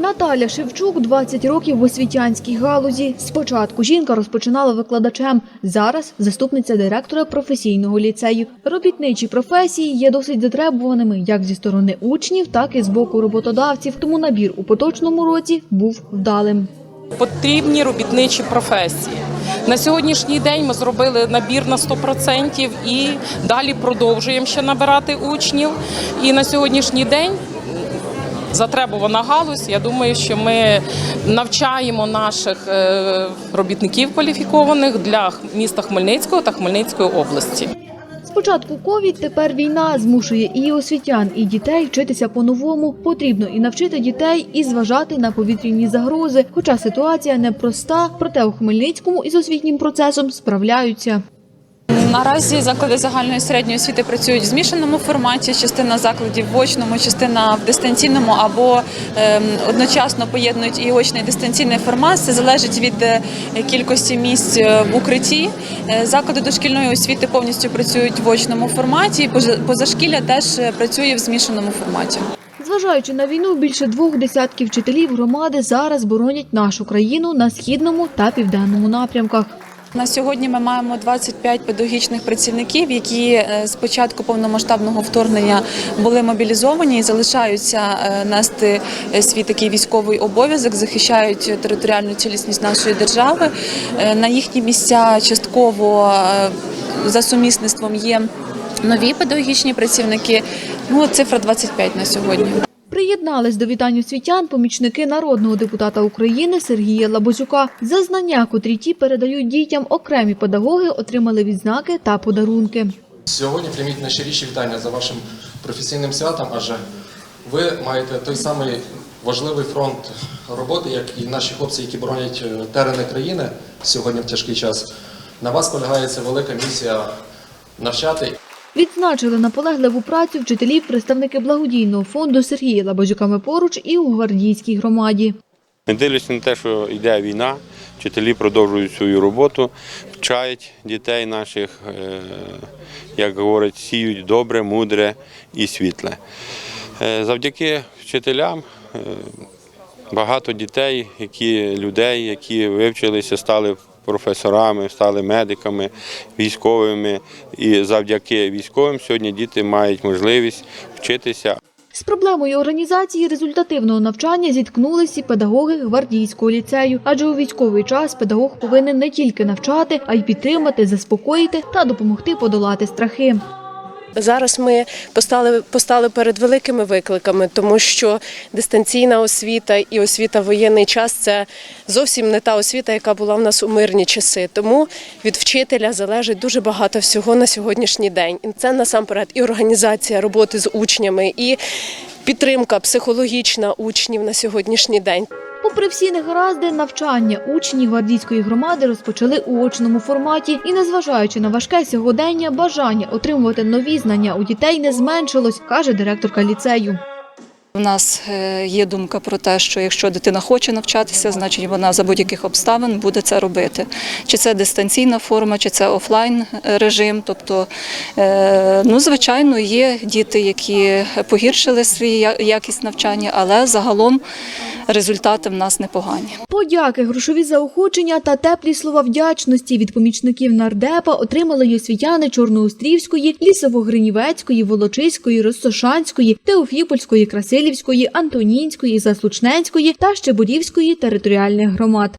Наталя Шевчук 20 років в освітянській галузі. Спочатку жінка розпочинала викладачем, зараз заступниця директора професійного ліцею. Робітничі професії є досить затребуваними як зі сторони учнів, так і з боку роботодавців. Тому набір у поточному році був вдалим. Потрібні робітничі професії. На сьогоднішній день ми зробили набір на 100% і далі продовжуємо ще набирати учнів. І на сьогоднішній день затребувана галузь. Я думаю, що ми навчаємо наших е, робітників кваліфікованих для міста Хмельницького та Хмельницької області. Спочатку ковід, тепер війна змушує і освітян, і дітей вчитися по-новому. Потрібно і навчити дітей, і зважати на повітряні загрози. Хоча ситуація непроста, проте у Хмельницькому із освітнім процесом справляються. Наразі заклади загальної середньої освіти працюють в змішаному форматі. Частина закладів в очному, частина в дистанційному або ем, одночасно поєднують і очний і дистанційний формат. Це залежить від е, кількості місць е, в укритті. Е, Заклади дошкільної освіти повністю працюють в очному форматі. Позашкілля теж працює в змішаному форматі. Зважаючи на війну, більше двох десятків вчителів громади зараз боронять нашу країну на східному та південному напрямках. На сьогодні ми маємо 25 педагогічних працівників, які е, з початку повномасштабного вторгнення були мобілізовані і залишаються е, нести свій такий військовий обов'язок, захищають територіальну цілісність нашої держави. Е, На їхні місця частково за сумісництвом є нові педагогічні працівники. Ну, цифра 25 на сьогодні. Приєднались до вітань освітян помічники народного депутата України Сергія Лабозюка. За знання, котрі ті передають дітям, окремі педагоги отримали відзнаки та подарунки. Сьогодні прийміть найщиріші вітання за вашим професійним святом, адже ви маєте той самий важливий фронт роботи, як і наші хлопці, які боронять е, терени країни сьогодні в тяжкий час. На вас полягається велика місія навчати Відзначили наполегливу працю вчителів представники благодійного фонду Сергія Лабозюка ми поруч і у гвардійській громаді. Не дивлячись на те, що йде війна, вчителі продовжують свою роботу, вчають дітей наших, е, як говорять, сіють добре, мудре і світле. Е, Завдяки вчителям е, багато дітей, які людей, які вивчилися, стали професорами, стали медиками, військовими. І завдяки військовим сьогодні діти мають можливість вчитися. З проблемою організації результативного навчання зіткнулись і педагоги гвардійського ліцею, адже у військовий час педагог повинен не тільки навчати, а й підтримати, заспокоїти та допомогти подолати страхи. Зараз ми постали, постали перед великими викликами, тому що дистанційна освіта і освіта в воєнний час це зовсім не та освіта, яка була в нас у мирні часи. Тому від вчителя залежить дуже багато всього на сьогоднішній день. І це насамперед і організація роботи з учнями, і підтримка психологічна учнів на сьогоднішній день. Попри всі негаразди, навчання учні гвардійської громади розпочали у очному форматі, і незважаючи на важке сьогодення, бажання отримувати нові знання у дітей не зменшилось, каже директорка ліцею. У нас е, є думка про те, що якщо дитина хоче навчатися, значить вона за будь-яких обставин буде це робити. Чи це дистанційна форма, чи це офлайн режим. Тобто, е, ну звичайно, є діти, які погіршили свій якість навчання, але загалом результати в нас непогані. Подяки, грошові заохочення та теплі слова вдячності від помічників нардепа отримали й освітяни Чорноострівської, Лісово-Гринівецької, Волочиської, Ростошанської, Теофіпольської, Красилівської, Антонінської, Заслучненської та Щебурівської територіальних громад.